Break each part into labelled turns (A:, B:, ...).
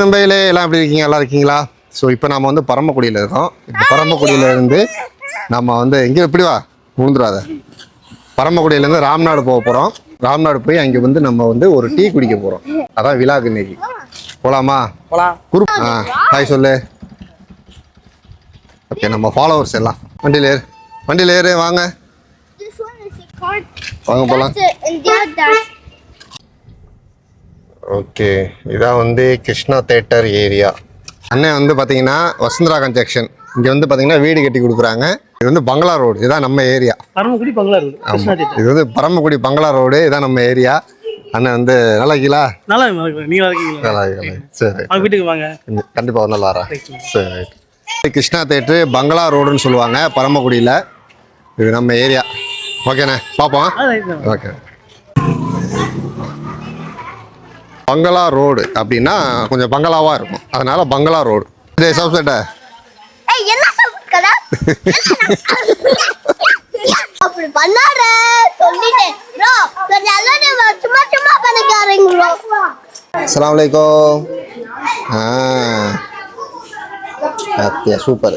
A: நம்பையிலே எல்லாம் எப்படி இருக்கீங்க எல்லாம் இருக்கீங்களா ஸோ இப்போ நம்ம வந்து பரமக்குடியில் இருக்கோம் இப்போ இருந்து நம்ம வந்து எங்கே எப்படி வா உழுந்துடாத பரமக்குடியிலேருந்து ராம்நாடு போக போகிறோம் ராம்நாடு போய் அங்கே வந்து நம்ம வந்து ஒரு டீ குடிக்க போகிறோம் அதான் விழாக்கு இன்னைக்கு போகலாமா குரு ஆ ஹாய் சொல்லு ஓகே நம்ம ஃபாலோவர்ஸ் எல்லாம் வண்டியில் ஏறு வண்டியில் ஏறு வாங்க வாங்க போகலாம் ஓகே இதான் வந்து கிருஷ்ணா தேட்டர் ஏரியா அண்ணன் வந்து பார்த்தீங்கன்னா வசுந்தரா கன்ஸ்ட்ரக்ஷன் இங்கே வந்து பார்த்தீங்கன்னா வீடு கட்டி கொடுக்குறாங்க இது வந்து பங்களா ரோடு இதுதான் நம்ம ஏரியா
B: பரமக்குடி பங்களா ரோடு
A: ஆமாம் இது வந்து பரமக்குடி பங்களா ரோடு இதுதான் நம்ம ஏரியா அண்ணன் வந்து நல்லா இருக்கீங்களா
B: நல்லா நீங்கள்
A: நல்லா இருக்கீங்களா சரி வீட்டுக்கு வாங்க கண்டிப்பாக நல்லா சரி கிருஷ்ணா தேட்ரு பங்களா ரோடுன்னு சொல்லுவாங்க பரமக்குடியில் இது நம்ம ஏரியா ஓகேண்ணே பார்ப்போம் ஓகே பங்களா ரோடு அப்படின்னா கொஞ்சம் பங்களாவாக இருக்கும் அதனால பங்களா ரோடு இதே சாப்பிட்டா சூப்பர்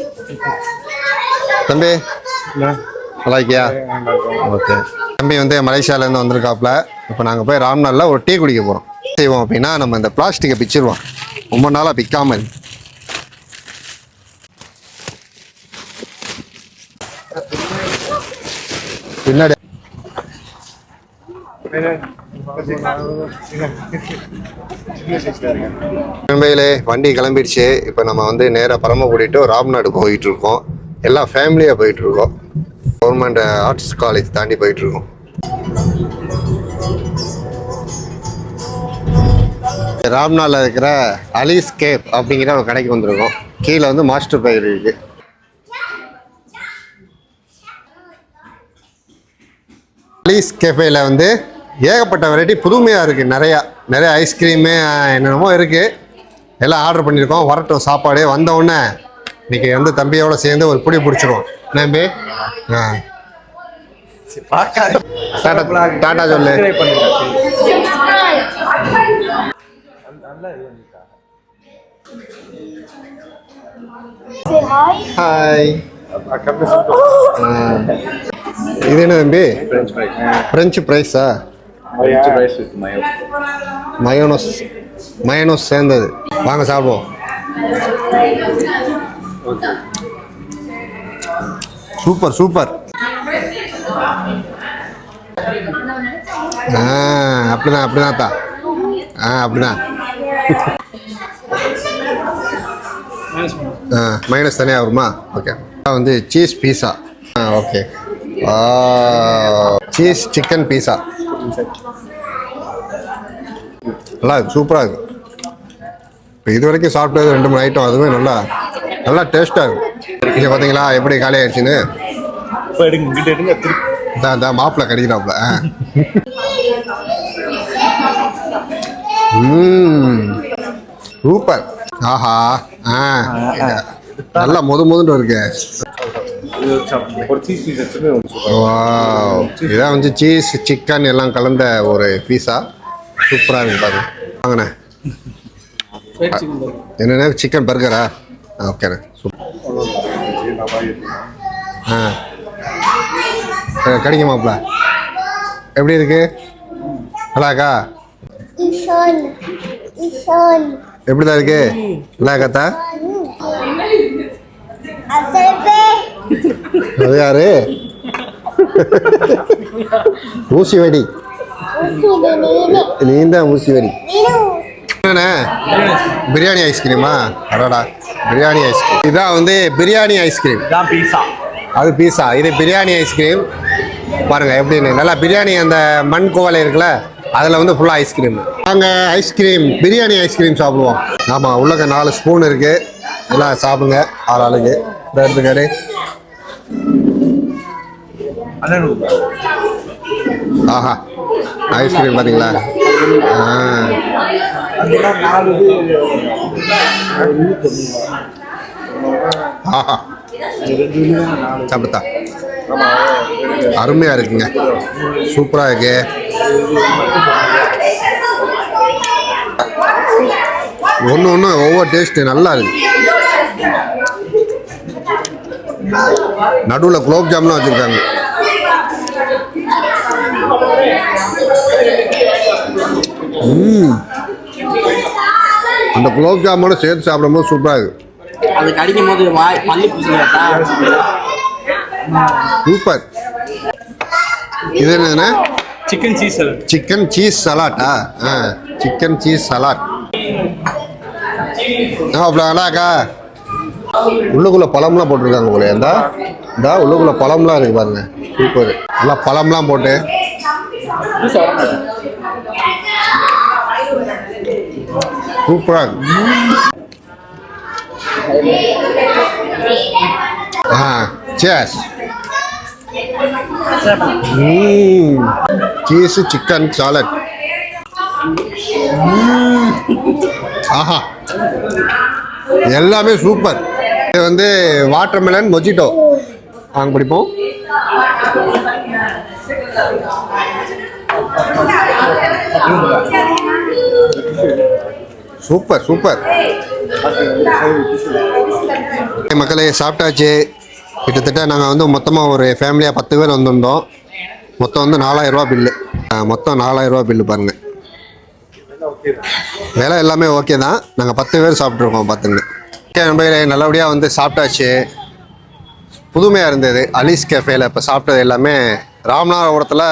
A: தம்பி நல்லா ஓகே தம்பி வந்து மலேசியாவிலேருந்து வந்திருக்காப்ல இப்போ நாங்கள் போய் ராம்நாளில் ஒரு டீ குடிக்க போகிறோம் செய்வோம் அப்படின்னா நம்ம இந்த பிளாஸ்டிக்கை பிச்சிருவோம் ரொம்ப நாளாக பிக்காமல் பின்னாடி மும்பையிலே வண்டி கிளம்பிடுச்சு இப்போ நம்ம வந்து நேராக பரமக்குடி டு ராம்நாடு போயிட்டு இருக்கோம் எல்லா ஃபேமிலியாக போயிட்டு இருக்கோம் கவர்மெண்ட் ஆர்ட்ஸ் காலேஜ் தாண்டி போயிட்டு இருக்கோம் ராம்நாளில் இருக்கிற அலிஸ் கேப் அப்படிங்கிற ஒரு கடைக்கு வந்திருக்கோம் கீழே வந்து மாஸ்டர் பயிர் இருக்குது அலிஸ் கேஃபேல வந்து ஏகப்பட்ட வெரைட்டி புதுமையாக இருக்குது நிறையா நிறைய ஐஸ்கிரீமு என்னென்னமோ இருக்குது எல்லாம் ஆர்டர் பண்ணியிருக்கோம் வரட்டும் சாப்பாடு வந்தவுடனே இன்றைக்கி வந்து தம்பியோட சேர்ந்து ஒரு புடி பிடிச்சிருவோம் நம்பி ஆ டாட்டா சொல்லு ஹாய் ஹாய் இது என்ன தம்பி பிரெஞ்சு பிரைஸா மயோனோஸ் மயோனோஸ் சேர்ந்தது வாங்க சாப்பிடுவோம் சூப்பர் சூப்பர் ஆ அப்படிதான் அப்படிதான் தா ஆ அப்படிதான் மைனஸ் தனியாக வருமா ஓகே வந்து சீஸ் பீஸா ஆ ஓகே சீஸ் சிக்கன் பீஸா நல்லா இருக்கு சூப்பராக இருக்குது இப்போ இது வரைக்கும் சாப்பிட்டது ரெண்டு மூணு ஐட்டம் அதுவுமே நல்லா நல்லா டேஸ்ட்டாக இருக்கும் இங்கே பார்த்தீங்களா எப்படி காலி ஆயிடுச்சுன்னு இதான் இதான் மாப்பிள்ள கிடைக்கிறாப்புல சூப்பர் ஆஹா ஆ நல்லா முது முதுன்னு இருக்கு இதான் வந்து சீஸ் சிக்கன் எல்லாம் கலந்த ஒரு பீஸா சூப்பராக இருக்கு பாருங்க வாங்கண்ணே என்னண்ணே சிக்கன் பர்கரா ஓகேண்ணே சூப்பர் ஆ கடிங்க மாப்பிள்ள எப்படி இருக்கு அழாக்கா எப்படிதான் இருக்கு என்ன கத்தா அது யாரு ஊசி வடி நீ தான் ஊசி வடி என்னண்ணே பிரியாணி ஐஸ்கிரீமா அடடா பிரியாணி ஐஸ்கிரீம் இதான் வந்து பிரியாணி ஐஸ்கிரீம் பீஸா அது பீஸா இது பிரியாணி ஐஸ்கிரீம் பாருங்கள் எப்படின்னு நல்லா பிரியாணி அந்த மண் கோவலை இருக்குல்ல அதில் வந்து ஃபுல்லாக ஐஸ்கிரீம் நாங்கள் ஐஸ்கிரீம் பிரியாணி ஐஸ்கிரீம் சாப்பிடுவோம் ஆமாம் உள்ளக்க நாலு ஸ்பூன் இருக்குது எல்லாம் சாப்பிடுங்க ஆறு ஆளுக்கு எடுத்துக்காரு ஆஹா ஐஸ்கிரீம் பார்த்தீங்களா ஆ ஆஹா சாப்பிட்டா அருமையாக இருக்குங்க சூப்பராக இருக்கு ஒன்று ஒன்றும் ஒவ்வொரு டேஸ்ட்டு நல்லா இருக்கு நடுவில் குலோப் ஜாம்லாம் வச்சுருக்காங்க அந்த குலோப் ஜாமோட சேர்த்து சாப்பிடும்போது சூப்பராக இருக்குது
B: அது கடிக்கும் போது வாய் பள்ளி
A: சூப்பர் இது என்னதுண்ணா சிக்கன் சீஸ் சிக்கன் சீஸ் சலாட்டா ஆ சிக்கன் சீஸ் சலாட் ஆ அவ்வளோங்களாக்கா உள்ளுக்குள்ளே பழம்லாம் போட்டிருக்காங்க உங்களை இந்தா இந்தா உள்ளுக்குள்ளே பழம்லாம் இருக்குது பாருங்க சூப்பர் நல்லா பழம்லாம் போட்டு சூப்பராக ஆ சேஸ் சீஸ் சிக்கன் சாலட் ஆஹா எல்லாமே சூப்பர் இது வந்து வாட்டர்மெலன் மொஜிட்டோ வாங்க பிடிப்போம் சூப்பர் சூப்பர் மக்களை சாப்பிட்டாச்சு கிட்டத்தட்ட நாங்கள் வந்து மொத்தமாக ஒரு ஃபேமிலியாக பத்து பேர் வந்திருந்தோம் மொத்தம் வந்து நாலாயிரரூபா பில்லு மொத்தம் நாலாயிரரூபா பில்லு பாருங்கள் வேலை எல்லாமே ஓகே தான் நாங்கள் பத்து பேர் சாப்பிட்ருக்கோம் பார்த்துங்க ஓகே நல்லபடியாக வந்து சாப்பிட்டாச்சு புதுமையாக இருந்தது அலிஸ் கேஃபேல இப்போ சாப்பிட்டது எல்லாமே ராமநாதபுரத்தில்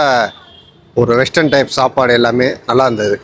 A: ஒரு வெஸ்டர்ன் டைப் சாப்பாடு எல்லாமே நல்லா இருந்தது